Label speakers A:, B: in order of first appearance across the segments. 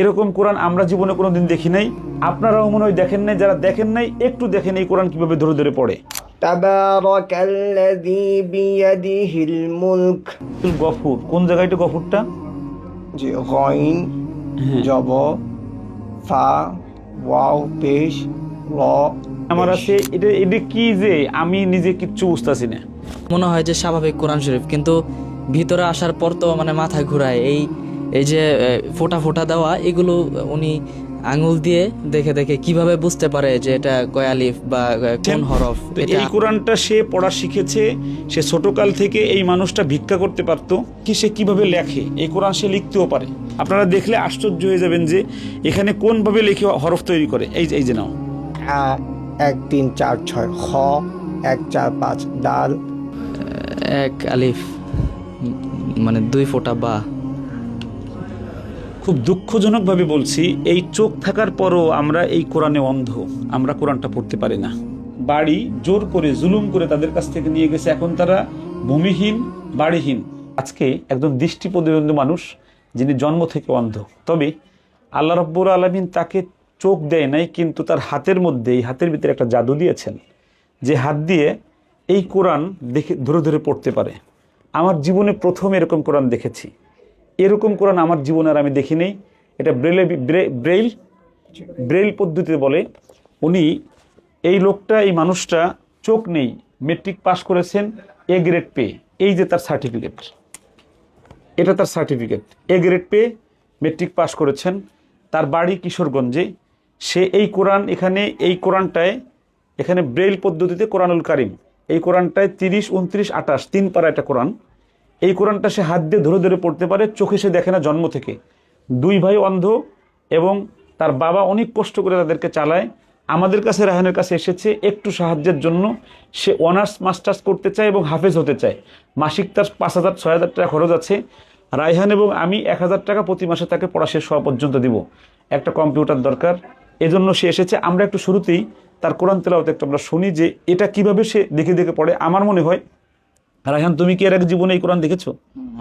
A: এরকম কোরআন আমরা জীবনে কোনো দিন দেখি নাই। আপনারাও মনে হয় দেখেন নাই যারা দেখেন নাই একটু দেখেন এই কোরআন কীভাবে ধরে ধরে পড়ে। গফুর। কোন জায়গায় এটা গফুরটা?
B: যে গইন হ্যাঁ। জব ফা ওয়াও পেশ ল
A: আমার আছে এটা এটা কি যে আমি নিজে কিচ্ছু বুঝতেছি না।
C: মনে হয় যে স্বাভাবিক কোরআন শরীফ কিন্তু ভিতরে আসার পর তো মানে মাথা ঘুরায়। এই এই যে ফোঁটা ফোঁটা দেওয়া এগুলো উনি আঙুল দিয়ে দেখে দেখে কীভাবে বুঝতে পারে যে এটা কয়ালিফ বা কোন হরফ?
A: এই কোরআনটা সে পড়া শিখেছে সে ছোটকাল থেকে এই মানুষটা ভিক্ষা করতে পারতো কি সে কীভাবে লেখে? এই কোরআন সে লিখতেও পারে। আপনারা দেখলে আশ্চর্য হয়ে যাবেন যে এখানে কোনভাবে লিখে হরফ তৈরি করে। এই যে এই যে নাও।
B: আ এক তিন চার ছয় খ এক চার পাঁচ ডাল।
C: এক আলিফ মানে দুই ফোঁটা বা।
A: খুব দুঃখজনকভাবে বলছি, এই চোখ থাকার পরও আমরা এই কোরআনে অন্ধ, আমরা কোরআনটা পড়তে পারি না। বাড়ি জোর করে জুলুম করে তাদের কাছ থেকে নিয়ে গেছে, এখন তারা ভূমিহীন, বাড়িহীন। আজকে একজন দৃষ্টি প্রতিবন্ধী মানুষ, যিনি জন্ম থেকে অন্ধ, তবে আল্লাহ রব্বুর আলমিন তাকে চোখ দেয় নাই, কিন্তু তার হাতের মধ্যে, এই হাতের ভিতরে একটা জাদু দিয়েছেন, যে হাত দিয়ে এই কোরআন দেখে, ধরে ধরে পড়তে পারে। আমার জীবনে প্রথম এরকম কোরআন দেখেছি। এরকম কোরআন আমার জীবনে আর আমি দেখি নেই এটা ব্রেলে ব্রে- ব্রেইল ব্রেইল পদ্ধতিতে বলে, উনি এই লোকটা, এই মানুষটা চোখ নেই, মেট্রিক পাস করেছেন, এ গ্রেড পেয়ে এই যে তার সার্টিফিকেট। এটা তার সার্টিফিকেট, এ গ্রেড পেয়ে মেট্রিক পাস করেছেন, তার বাড়ি কিশোরগঞ্জে। সে এই কোরআন এখানে, এই কোরআনটায়, এখানে ব্রেইল পদ্ধতিতে কোরআনুল কারিম, এই কোরআনটায় তিরিশ, উনত্রিশ, আঠাশ, তিন পারা একটা কোরআন। এই কোরআনটা সে হাত দিয়ে ধরে ধরে পড়তে পারে, চোখে সে দেখে না জন্ম থেকে। দুই ভাই অন্ধ এবং তার বাবা অনেক কষ্ট করে তাদেরকে চালায়। আমাদের কাছে রাহানের কাছে এসেছে একটু সাহায্যের জন্য। সে অনার্স, মাস্টার্স করতে চায় এবং হাফেজ হতে চায়। মাসিক তার পাঁচ হাজার, ছয় হাজার টাকা খরচ আছে। রায়হান এবং আমি এক হাজার টাকা প্রতি মাসে তাকে পড়া শেষ হওয়া পর্যন্ত দিব। একটা কম্পিউটার দরকার। এজন্য সে এসেছে। আমরা একটু শুরুতেই তার কোরআন তেলাওতে একটু আমরা শুনি যে এটা কীভাবে সে দেখে দেখে পড়ে। আমার মনে হয় রায়হান তুমি কি এর আগে জীবনে এই কোরআন দেখেছো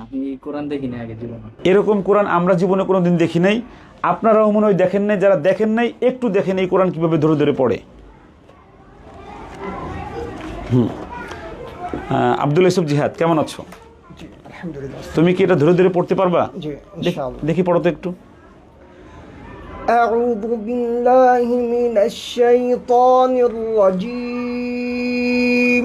C: আমি কোরআন দেখিনি আগে জীবনে
A: এরকম কোরআন আমরা জীবনে কোনোদিন দেখি নাই আপনারাও মনে হয় দেখেন নাই যারা দেখেন নাই একটু দেখেন এই কোরআন কিভাবে ধরে ধরে পড়ে হুম আহ, আব্দুল ইসুফ জিহাদ কেমন আছো
B: জি আলহামদুলিল্লাহ
A: তুমি কি এটা ধরে ধরে পড়তে পারবা
B: জি
A: দেখ-
B: ইনশাআল্লাহ
A: দেখি পড়ো তো একটু
B: أعوذ بالله من الشيطان الرجيم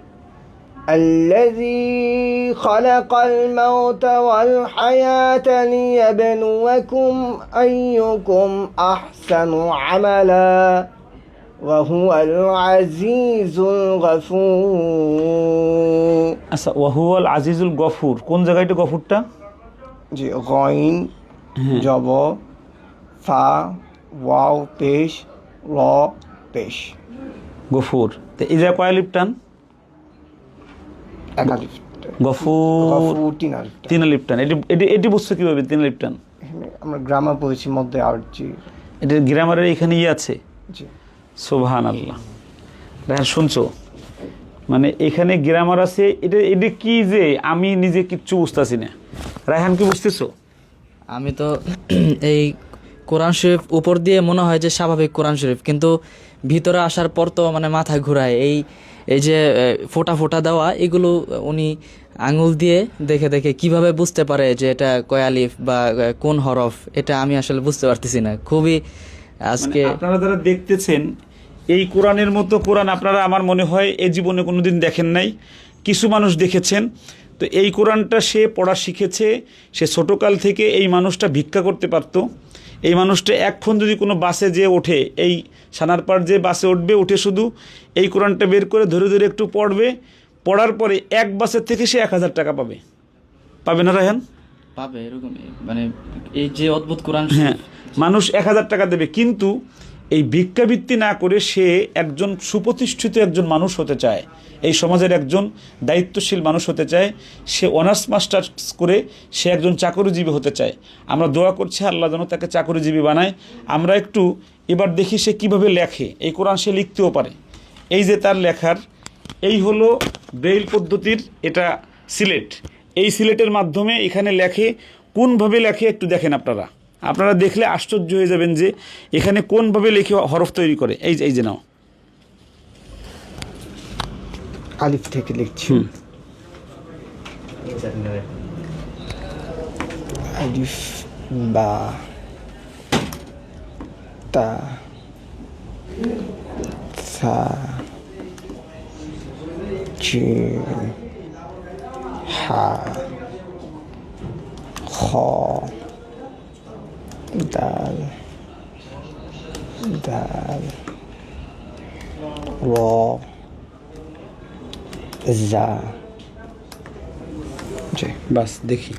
B: الذي خلق الموت والحياة ليبلوكم أيكم أحسن عملا وهو العزيز الغفور
A: আচ্ছা ওয়াহুয়াল আজিজুল গফুর কোন জায়গায় এটা গফুরটা
B: জি গইন জব ফা ওয়াও পেশ র পেশ
A: গফুর তো এই জায়গায় কয় লিপটান
B: একালিফ
A: গফুর
B: গফুর তিন আলিফ
A: তিন লিপটান এটি এটি এটি বুঝছ কীভাবে তিন লিপটান
B: আমরা গ্রামার পড়েছি মধ্যে আর জি
A: এটা গ্রামারের এখানে ইয়ে আছে?
B: জি।
A: সোভান আল্লাহ দেখেন শুনছো? মানে এখানে গ্রামার আছে এটা এটা কি যে আমি নিজে কিচ্ছু বুঝতেছি না। রায়হান কি বুঝতেছো?
C: আমি তো এই কোরআন শরীফ উপর দিয়ে মনে হয় যে স্বাভাবিক কোরআন শরীফ কিন্তু ভিতরে আসার পর তো মানে মাথা ঘুরায়। এই এই যে ফোটা ফোটা দেওয়া, এগুলো উনি আঙুল দিয়ে দেখে দেখে কীভাবে বুঝতে পারে যে এটা কয়ালিফ বা কোন হরফ, এটা আমি আসলে বুঝতে পারতেছি না। খুবই আজকে
A: মানে আপনারা যারা দেখতেছেন, এই কোরআনের মতো কোরআন আপনারা আমার মনে হয় এ জীবনে কোনোদিন দেখেন নাই। কিছু মানুষ দেখেছেন তো এই কোরআনটা সে পড়া শিখেছে সে ছোটকাল থেকে এই মানুষটা ভিক্ষা করতে পারতো। এই মানুষটা এখন যদি কোনো বাসে যে ওঠে এই সানারপাড় যে বাসে উঠবে উঠে শুধু এই কোরআনটা বের করে ধরে ধরে একটু পড়বে পড়ার পরে এক বাসের থেকে সে এক হাজার টাকা পাবে। পাবে না রায়হান?
C: পাবে এরকমই। মানে এই যে অদ্ভুত কোরআন
A: হ্যাঁ মানুষ এক হাজার টাকা দেবে কিন্তু এই ভিক্ষাবৃত্তি না করে সে একজন সুপ্রতিষ্ঠিত একজন মানুষ হতে চায়। এই সমাজের একজন দায়িত্বশীল মানুষ হতে চায়, সে অনার্স মাস্টার্স করে সে একজন চাকরিজীবী হতে চায়। আমরা দোয়া করছি আল্লাহ যেন তাকে চাকরিজীবী বানায়। আমরা একটু এবার দেখি সে কীভাবে লেখে। এই কোরআন সে লিখতেও পারে। এই যে তার লেখার, এই হলো ব্রেইল পদ্ধতির এটা সিলেট। এই সিলেটের মাধ্যমে এখানে লেখে, কোনভাবে লেখে একটু দেখেন আপনারা। আপনারা দেখলে আশ্চর্য হয়ে যাবেন যে এখানে কোনভাবে লেখে হরফ তৈরি করে। এই যে এই যে নাও।
B: আলিফ থেকে লিখছি। আলিফ বা তা সা জিম হা খ দাল দাল র যা। জি
A: বাস দেখি।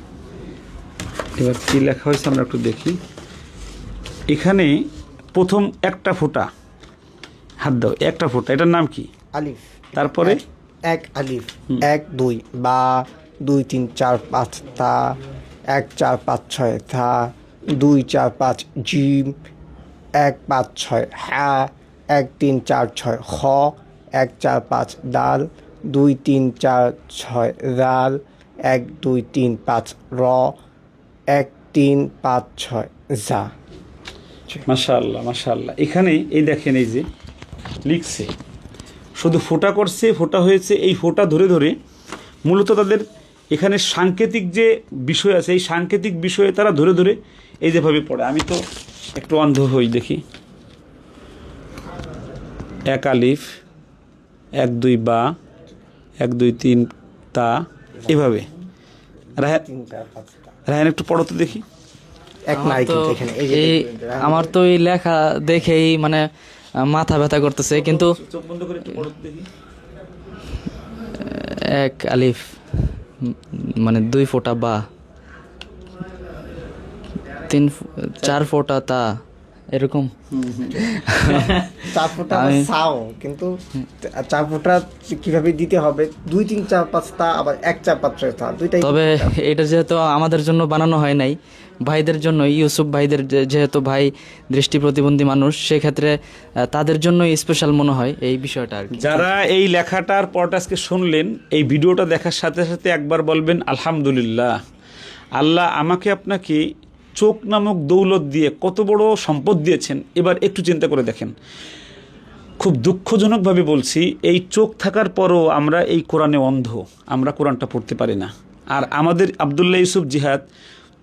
A: এবার কি লেখা হয়েছে আমরা একটু দেখি। এখানে প্রথম একটা ফোঁটা। হাত দাও একটা ফোঁটা। এটার নাম কি?
B: আলিফ।
A: তারপরে?
B: এক- আলিফ। এক দুই বা দুই তিন চার পাঁচ তা। এক চার পাঁচ ছয় থা। দুই চার পাঁচ জিম। এক পাঁচ ছয় হ্যাঁ এক তিন চার ছয় খ এক চার পাঁচ দাল। দুই, তিন, চার, ছয়, রাল, এক, দুই, তিন, পাঁচ, র, এক, তিন, পাঁচ, ছয় যা
A: মাশাআল্লাহ মাশাআল্লাহ। এখানে এই দেখেন এই যে, লিখছে, শুধু ফোঁটা করছে, ফোঁটা হয়েছে, এই ফোঁটা ধরে ধরে মূলত তাদের এখানে সাংকেতিক যে বিষয় আছে, এই সাংকেতিক বিষয়ে তারা ধরে ধরে এই যেভাবে পড়ে। আমি তো একটু অন্ধ হই, দেখি। এক আলিফ, এক, দুই, বা এক দুই তিন তা। এভাবে। রাহান একটু পড়ো তো দেখি।
B: এক
C: আমার
B: নাই এখানে এই
C: আমার তো এই লেখা দেখেই মানে মাথা ব্যথা করতেছে কিন্তু
A: চোখ বন্ধ করে একটু পড়ো তো দেখি।
C: এক আলিফ মানে দুই ফোঁটা বা। তিন ফো- চার ফোঁটা তা এরকম।
B: চার ফোঁটা সাও কিন্তু চার ফোঁটা কীভাবে দিতে হবে? দুই তিন চার পাঁচটা আবার এক চার পাঁচ দুইটাই
C: তবে এটা যেহেতু আমাদের জন্য বানানো হয় নাই ভাইদের জন্য ইউসুফ ভাইদের যে- যেহেতু ভাই দৃষ্টি প্রতিবন্ধী মানুষ সেক্ষেত্রে তাদের জন্য স্পেশাল মনে হয় এই বিষয়টা আর কি।
A: যারা এই লেখাটার পরটা আজকে শুনলেন এই ভিডিওটা দেখার সাথে সাথে একবার বলবেন আলহামদুলিল্লাহ আল্লাহ আমাকে আপনাকে চোখ নামক দৌলত দিয়ে কত বড় সম্পদ দিয়েছেন, এবার একটু চিন্তা করে দেখেন। খুব দুঃখজনকভাবে বলছি, এই চোখ থাকার পরও আমরা এই কোরআনে অন্ধ, আমরা কোরআনটা পড়তে পারি না। আর আমাদের আবদুল্লাহ ইউসুফ জিহাদ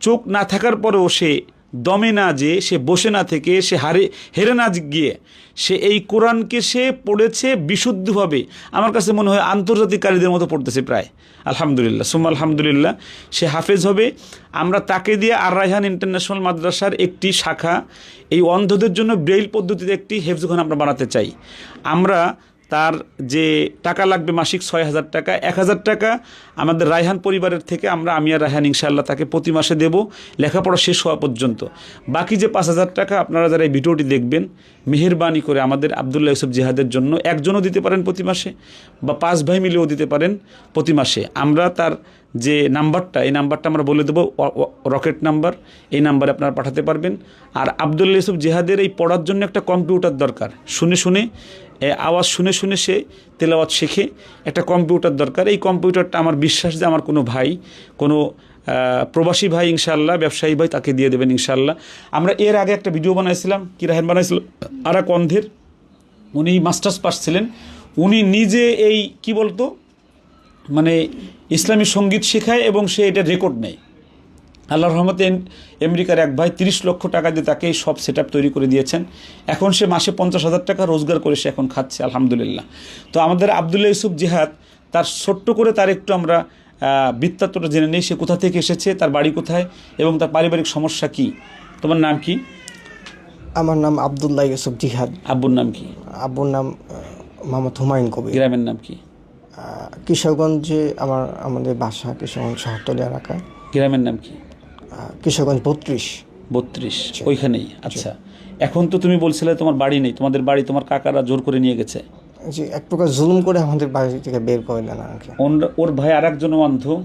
A: চোখ না থাকার পরেও সে দমে না যে সে বসে না থেকে, সে হারে, হেরে না গিয়ে, সে এই কোরআনকে সে পড়েছে বিশুদ্ধভাবে। আমার কাছে মনে হয় আন্তর্জাতিক কারীদের মতো পড়তেছে প্রায়। আলহামদুলিল্লাহ সুম আলহামদুলিল্লাহ, সে হাফেজ হবে। আমরা তাকে দিয়ে আর রায়হান ইন্টারন্যাশনাল মাদ্রাসার একটি শাখা, এই অন্ধদের জন্য ব্রেইল পদ্ধতিতে একটি হেফজখান আমরা বানাতে চাই। আমরা তার যে টাকা লাগবে মাসিক ছয় হাজার টাকা, এক হাজার টাকা আমাদের রায়হান পরিবারের থেকে আমরা, আমি আর রায়হান ইনশাআল্লাহ তাকে প্রতি মাসে দেব। লেখাপড়া শেষ হওয়া পর্যন্ত। বাকি যে পাঁচ হাজার টাকা আপনারা যারা এই ভিডিওটি দেখবেন, মেহেরবানি করে আমাদের আবদুল্লাহ ইউসুফ জিহাদের জন্য একজনও দিতে পারেন প্রতি মাসে বা পাঁচ ভাই মিলেও দিতে পারেন প্রতি মাসে। আমরা তার যে নাম্বারটা, এই নাম্বারটা আমরা বলে দেবো রকেট নাম্বার, এই নাম্বারে আপনারা পাঠাতে পারবেন। আর আবদুল্লা ইউসুফ জেহাদের এই পড়ার জন্য একটা কম্পিউটার দরকার। শুনে শুনে আওয়াজ শুনে শুনে সে তেলাওয়াত শেখে। একটা কম্পিউটার দরকার। এই কম্পিউটারটা আমার বিশ্বাস যে আমার কোনো ভাই, কোনো প্রবাসী ভাই ইনশাল্লাহ ব্যবসায়ী ভাই তাকে দিয়ে দেবেন ইনশাল্লাহ আমরা এর আগে একটা ভিডিও বানাইছিলাম, কি রাহেন বানাইছিল? আর এক অন্ধের উনি মাস্টার্স পাস ছিলেন। উনি নিজে এই, কি বলতো? মানে ইসলামী সংগীত শেখায় এবং সে এটা রেকর্ড নেয়। আল্লাহর রহমতে আমেরিকার এক ভাই তিরিশ লক্ষ টাকা দিয়ে তাকে এই সব সেট তৈরি করে দিয়েছেন। এখন সে মাসে পঞ্চাশ হাজার টাকা রোজগার করে সে এখন খাচ্ছে আলহামদুলিল্লাহ। তো আমাদের আবদুল্লাহ ইউসুফ জিহাদ তার ছোট্ট করে তার একটু আমরা আহ, বৃত্তান্তটা জেনে নিই সে কোথা থেকে এসেছে তার বাড়ি কোথায় এবং তার পারিবারিক সমস্যা কি? তোমার নাম কি?
B: আমার নাম আবদুল্লাহ ইউসুফ জিহাদ।
A: আব্বুর নাম কি?
B: আব্বুর নাম মোহাম্মদ হুমায়ুন কবির।
A: গ্রামের নাম কি?
B: কিশোরগঞ্জে আমার আমাদের বাসা কিশোরগঞ্জ শহরতলি এলাকায়
A: গ্রামের নাম কি?
B: কিশোরগঞ্জ বত্রিশ।
A: বত্রিশ ওইখানেই আচ্ছা। এখন তো তুমি বলছিলে তোমার বাড়ি নেই তোমাদের বাড়ি তোমার কাকারা জোর করে নিয়ে গেছে।
B: যে এক প্রকার জুলুম করে আমাদের বাড়ি থেকে বের করে দেন আর কি।
A: ওর- ওর ভাই আর একজন অন্ধ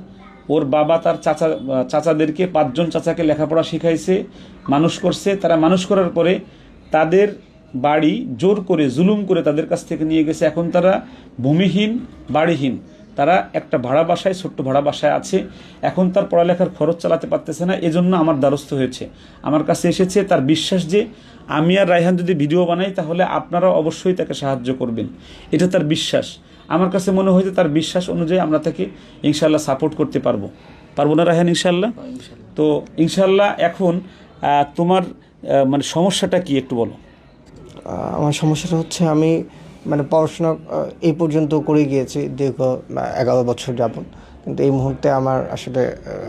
A: ওর বাবা তার চাচা চাচাদেরকে পাঁচজন চাচাকে লেখাপড়া শিখাইছে মানুষ করছে তারা মানুষ করার পরে তাদের বাড়ি জোর করে জুলুম করে তাদের কাছ থেকে নিয়ে গেছে। এখন তারা ভূমিহীন বাড়িহীন। তারা একটা ভাড়া বাসায় ছোট্ট ভাড়া বাসায় আছে। এখন তার পড়ালেখার খরচ চালাতে পারতেছে না এজন্য আমার দ্বারস্থ হয়েছে। আমার কাছে এসেছে তার বিশ্বাস যে আমি আর রায়হান যদি ভিডিও বানাই তাহলে আপনারাও অবশ্যই তাকে সাহায্য করবেন। এটা তার বিশ্বাস। আমার কাছে মনে হয় যে তার বিশ্বাস অনুযায়ী আমরা তাকে ইনশাল্লাহ সাপোর্ট করতে পারব। পারব না রায়হান ইনশাল্লাহ তো ইনশাল্লাহ এখন তোমার মানে সমস্যাটা কি একটু বলো?
B: আমার সমস্যাটা হচ্ছে আমি মানে পড়াশোনা এই পর্যন্ত করে গিয়েছি দীর্ঘ এগারো বছর যাবত কিন্তু এই মুহূর্তে আমার আসলে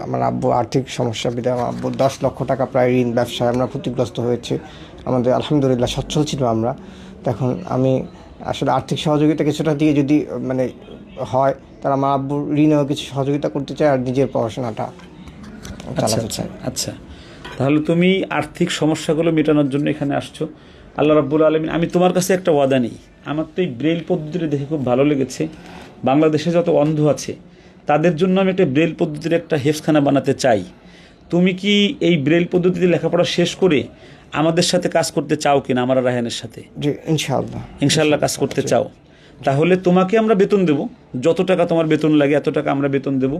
B: আমার আব্বু আর্থিক সমস্যা বিধায় আমার আব্বু দশ লক্ষ টাকা প্রায় ঋণ ব্যবসায় আমরা ক্ষতিগ্রস্ত হয়েছি। আমাদের আলহামদুলিল্লাহ সচ্ছল ছিল আমরা। তখন আমি আসলে আর্থিক সহযোগিতা কিছুটা দিয়ে যদি মানে হয় তাহলে আমার আব্বুর ঋণেও কিছু সহযোগিতা করতে চাই আর নিজের পড়াশোনাটা চালাতে চাই।
A: আচ্ছা। তাহলে তুমি আর্থিক সমস্যাগুলো মেটানোর জন্য এখানে আসছো। আল্লাহ রাব্বুল আলমিন আমি তোমার কাছে একটা ওয়াদা নেই। আমার তো এই ব্রেল পদ্ধতিটা দেখে খুব ভালো লেগেছে। বাংলাদেশে যত অন্ধ আছে তাদের জন্য আমি একটা ব্রেল পদ্ধতির একটা হেফখানা বানাতে চাই। তুমি কি এই ব্রেল পদ্ধতিতে লেখাপড়া শেষ করে আমাদের সাথে কাজ করতে চাও কিনা আমার রায়হানের সাথে?
B: জি ইনশাআল্লাহ।
A: ইনশাল্লাহ কাজ করতে চাও। তাহলে তোমাকে আমরা বেতন দেব। যত টাকা তোমার বেতন লাগে এত টাকা আমরা বেতন দেব।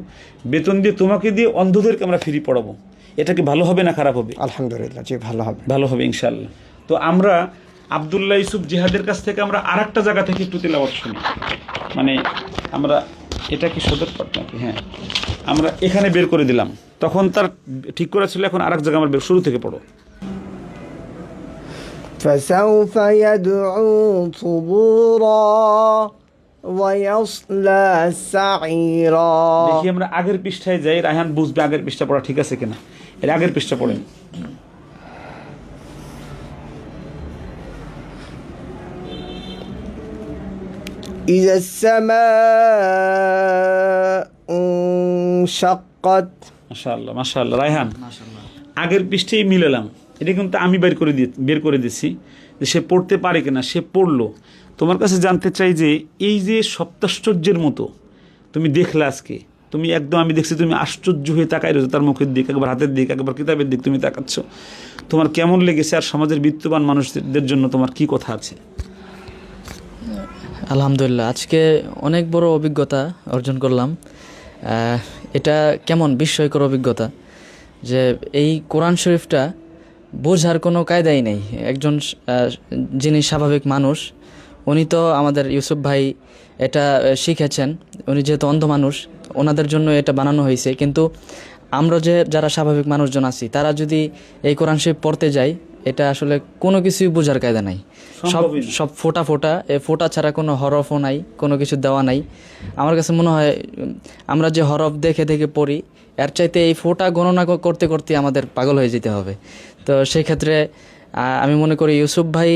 A: বেতন দিয়ে তোমাকে দিয়ে অন্ধদেরকে আমরা ফ্রি পড়াবো। এটা কি ভালো হবে না খারাপ হবে?
B: আলহামদুলিল্লাহ জি ভালো হবে।
A: ভালো হবে ইনশাল্লাহ তো আমরা আবদুল্লাহ ইউসুফ জিহাদের কাছ থেকে আমরা আর একটা জায়গা থেকে একটু তেলাওয়াত শুনি মানে আমরা এটা কি সদর পাঠ নাকি হ্যাঁ আমরা এখানে বের করে দিলাম তখন তার ঠিক করা ছিল এখন আরেক জায়গা আমরা বের শুরু থেকে পড়ো
B: فسوف يدعو ثبورا ويصلى سعيرا
A: দেখি আমরা আগের পৃষ্ঠায় যাই রায়হান বুঝবে আগের পৃষ্ঠা পড়া ঠিক আছে কিনা এর আগের পৃষ্ঠা পড়েন
B: إذا السماء انشقت
A: মাশাআল্লাহ মাশাআল্লাহ রায়হান আগের পৃষ্ঠেই মিলালাম এটা কিন্তু আমি বের করে দিয়ে বের করে দিছি যে সে পড়তে পারে কিনা সে পড়লো তোমার কাছে জানতে চাই যে এই যে সপ্তাশ্চর্যের মতো তুমি দেখলে আজকে তুমি একদম আমি দেখছি তুমি আশ্চর্য হয়ে তাকাই রয়েছো তার মুখের দিক একবার হাতের দিক একবার কিতাবের দিক তুমি তাকাচ্ছ তোমার কেমন লেগেছে আর সমাজের বিত্তবান মানুষদের জন্য তোমার কি কথা আছে
C: আলহামদুলিল্লাহ, আজকে অনেক বড় অভিজ্ঞতা অর্জন করলাম। এটা কেমন বিস্ময়কর অভিজ্ঞতা যে এই কোরআন শরীফটা বোঝার কোনো কায়দাই নেই। একজন যিনি স্বাভাবিক মানুষ, উনি তো আমাদের ইউসুফ ভাই এটা শিখেছেন। উনি যেহেতু অন্ধ মানুষ, ওনাদের জন্য এটা বানানো হয়েছে। কিন্তু আমরা যে, যারা স্বাভাবিক মানুষজন আছি, তারা যদি এই কোরআন শরীফ পড়তে যাই এটা আসলে কোনো কিছুই বোঝার কায়দা নাই। সব সব ফোটা ফোটা এ ফোটা ছাড়া কোনো হরফও নাই কোনো কিছু দেওয়া নাই। আমার কাছে মনে হয় আমরা যে হরফ দেখে দেখে পড়ি এর চাইতে এই ফোটা গণনা করতে করতে আমাদের পাগল হয়ে যেতে হবে। তো সেই ক্ষেত্রে আমি মনে করি ইউসুফ ভাই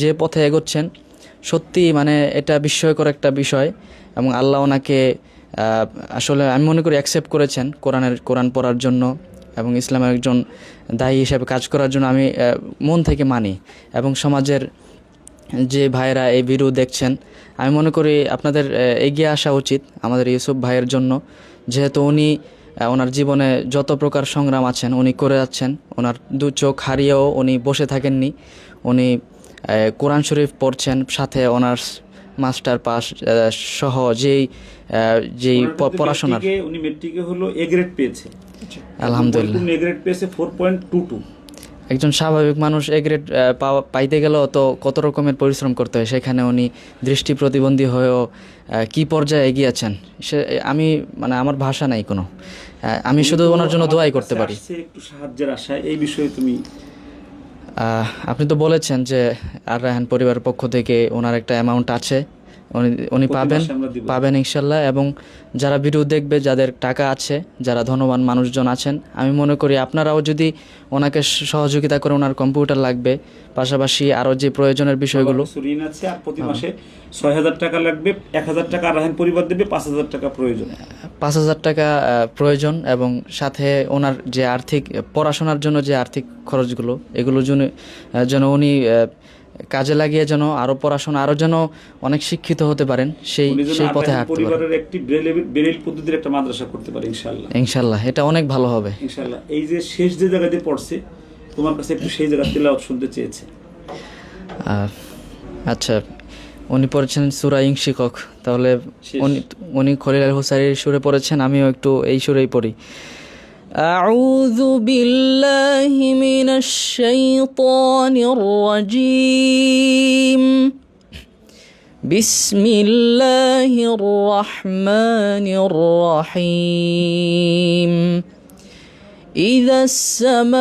C: যে পথে এগোচ্ছেন সত্যি মানে এটা বিস্ময়কর একটা বিষয় এবং আল্লাহ ওনাকে আসলে আমি মনে করি অ্যাকসেপ্ট করেছেন কোরআনের কোরআন পড়ার জন্য। এবং ইসলামের একজন দায়ী হিসাবে কাজ করার জন্য আমি মন থেকে মানি এবং সমাজের যে ভাইয়েরা এই ভিডিও দেখছেন আমি মনে করি আপনাদের এগিয়ে আসা উচিত আমাদের ইউসুফ ভাইয়ের জন্য। যেহেতু উনি ওনার জীবনে যত প্রকার সংগ্রাম আছেন উনি করে যাচ্ছেন। ওনার দু চোখ হারিয়েও উনি বসে থাকেননি। উনি কোরআন শরীফ পড়ছেন সাথে অনার্স মাস্টার পাস সহ যেই যেই পড়াশোনার।
A: উনি মেট্রিকে হলো এ গ্রেড পেয়েছে
C: আলহামদুলিল্লাহ।
A: এ গ্রেড পেয়েছে ফোর পয়েন্ট টু টু
C: একজন স্বাভাবিক মানুষ এ গ্রেড পাওয়া- পাইতে গেলেও তো কত রকমের পরিশ্রম করতে হয় সেখানে উনি দৃষ্টি প্রতিবন্ধী হয়েও কি পর্যায়ে এগিয়ে আছেন? সে আমি মানে আমার ভাষা নাই কোনো। আমি শুধু ওনার জন্য দোয়াই করতে পারি।
A: একটু সাহায্যের আশায় এই বিষয়ে তুমি
C: আপনি তো বলেছেন যে আর রায়হান পরিবারের পক্ষ থেকে ওনার একটা অ্যামাউন্ট আছে। উনি উনি পাবেন। পাবেন ইনশাল্লাহ। এবং যারা ভিডিও দেখবে যাদের টাকা আছে যারা ধনবান মানুষজন আছেন আমি মনে করি আপনারাও যদি ওনাকে সহযোগিতা করে ওনার কম্পিউটার লাগবে পাশাপাশি আরও যে প্রয়োজনের বিষয়গুলো।
A: ঋণ আছে আর প্রতি মাসে ছয় হাজার টাকা লাগবে এক হাজার টাকা রাহেন পরিবার দেবে পাঁচ হাজার টাকা প্রয়োজন।
C: পাঁচ হাজার টাকা প্রয়োজন এবং সাথে ওনার যে আর্থিক পড়াশোনার জন্য যে আর্থিক খরচগুলো এগুলো জন্য যেন উনি
D: কাজে লাগিয়ে যেন আরও পড়াশোনা আরও যেন অনেক শিক্ষিত হতে পারেন সেই সেই পথে হাঁটতে পারেন।
A: পরিবারের একটি ব্রেল- পদ্ধতির একটা মাদ্রাসা করতে পারে ইনশাআল্লাহ।
D: ইনশাল্লাহ এটা অনেক ভালো হবে।
A: ইনশাআল্লাহ। এই যে শেষ যে জায়গাতে পড়ছে তোমার কাছে একটু সেই জায়গা তেলাওয়াত শুনতে চেয়েছে।
D: আচ্ছা উনি পড়েছেন সুরা ইং শিক্ষক তাহলে উনি উনি খলিল আল হুসারির সুরে পড়েছেন আমিও একটু এই সুরেই পড়ি। أعوذ بالله من الشيطان الرجيم. بسم الله الرحمن الرحيم. إذا السماء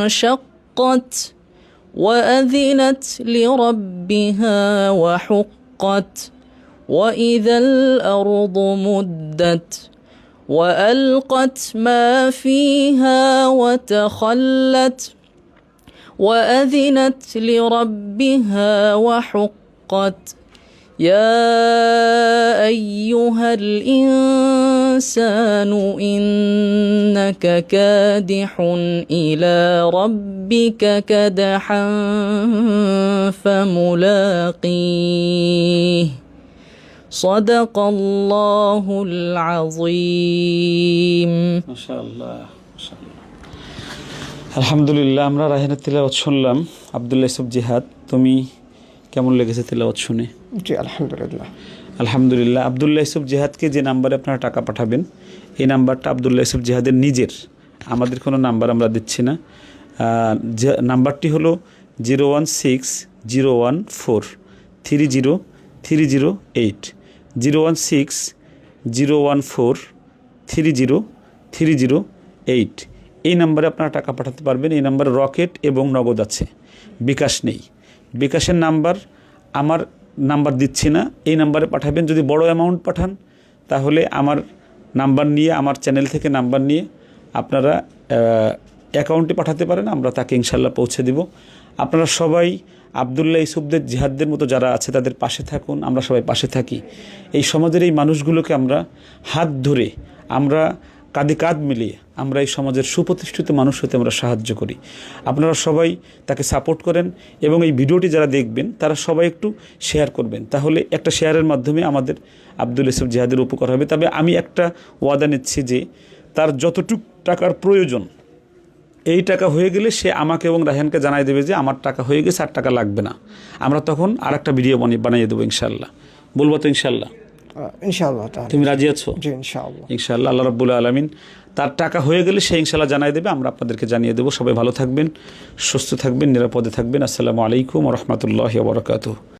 D: انشقت وأذنت لربها وحقت واذا الأرض مدت والقت ما فيها وتخلت واذنت لربها وحقت يا ايها الانسان انك كادح إلى ربك كدحا فملاقيه صدق الله العظيم
A: মাশাআল্লাহ মাশাআল্লাহ আলহামদুলিল্লাহ আমরা রাহেনের তিলাওয়াত শুনলাম আব্দুল্লাহ ইসুফ জিহাদ তুমি কেমন লেগেছে তিলাওয়াত শুনে
B: জি আলহামদুলিল্লাহ
A: আলহামদুলিল্লাহ আবদুল্লাহ ইসুফ জিহাদকে যে নাম্বারে আপনারা টাকা পাঠাবেন এই নাম্বারটা আবদুল্লাহ ইসুফ জিহাদের নিজের আমাদের কোনো নাম্বার আমরা দিচ্ছি না আহ, যে নাম্বারটি হলো zero one six zero one four three zero three zero eight Zero one six zero one four three zero three zero eight. এই নাম্বারে আপনারা টাকা পাঠাতে পারবেন। এই নাম্বারে রকেট এবং নগদ আছে। বিকাশ নেই। বিকাশের নাম্বার আমার নাম্বার দিচ্ছি না। এই নাম্বারে পাঠাবেন। যদি বড় অ্যামাউন্ট পাঠান, তাহলে আমার নাম্বার নিয়ে, আমার চ্যানেল থেকে নাম্বার নিয়ে আপনারা অ্যাকাউন্টে পাঠাতে পারেন। আমরা তাকে ইনশাল্লাহ পৌঁছে দিব। আপনারা সবাই আবদুল্লাহ ইসুফদের জিহাদদের মতো যারা আছে, তাদের পাশে থাকুন, আমরা সবাই পাশে থাকি। এই সমাজের এই মানুষগুলোকে আমরা হাত ধরে, আমরা কাঁধে কাঁধ মিলিয়ে আমরা এই সমাজের সুপ্রতিষ্ঠিত মানুষ হতে আমরা সাহায্য করি। আপনারা সবাই তাকে সাপোর্ট করেন এবং এই ভিডিওটি যারা দেখবেন, তারা সবাই একটু শেয়ার করবেন। তাহলে একটা শেয়ারের মাধ্যমে আমাদের আব্দুল ইসুফ জিহাদের উপকার হবে। তবে আমি একটা ওয়াদা নিচ্ছি যে, তার যতটুক টাকার প্রয়োজন এই টাকা হয়ে গেলে সে আমাকে এবং রাহানকে জানাই দেবে যে আমার টাকা হয়ে গেছে আর টাকা লাগবে না। আমরা তখন আর একটা ভিডিও বানিয়ে বানিয়ে দেবো ইনশাল্লাহ বলব তো ইনশাল্লাহ
B: ইনশাআল্লাহ
A: তুমি রাজি আছো?
B: জি ইনশাআল্লাহ।
A: ইনশাআল্লাহ আল্লাহ রব্বুল আলমিন তার টাকা হয়ে গেলে সে ইনশাল্লাহ জানাই দেবে আমরা আপনাদেরকে জানিয়ে দেবো। সবাই ভালো থাকবেন সুস্থ থাকবেন নিরাপদে থাকবেন। আসসালামু আলাইকুম রহমতুল্লাহ বরকাত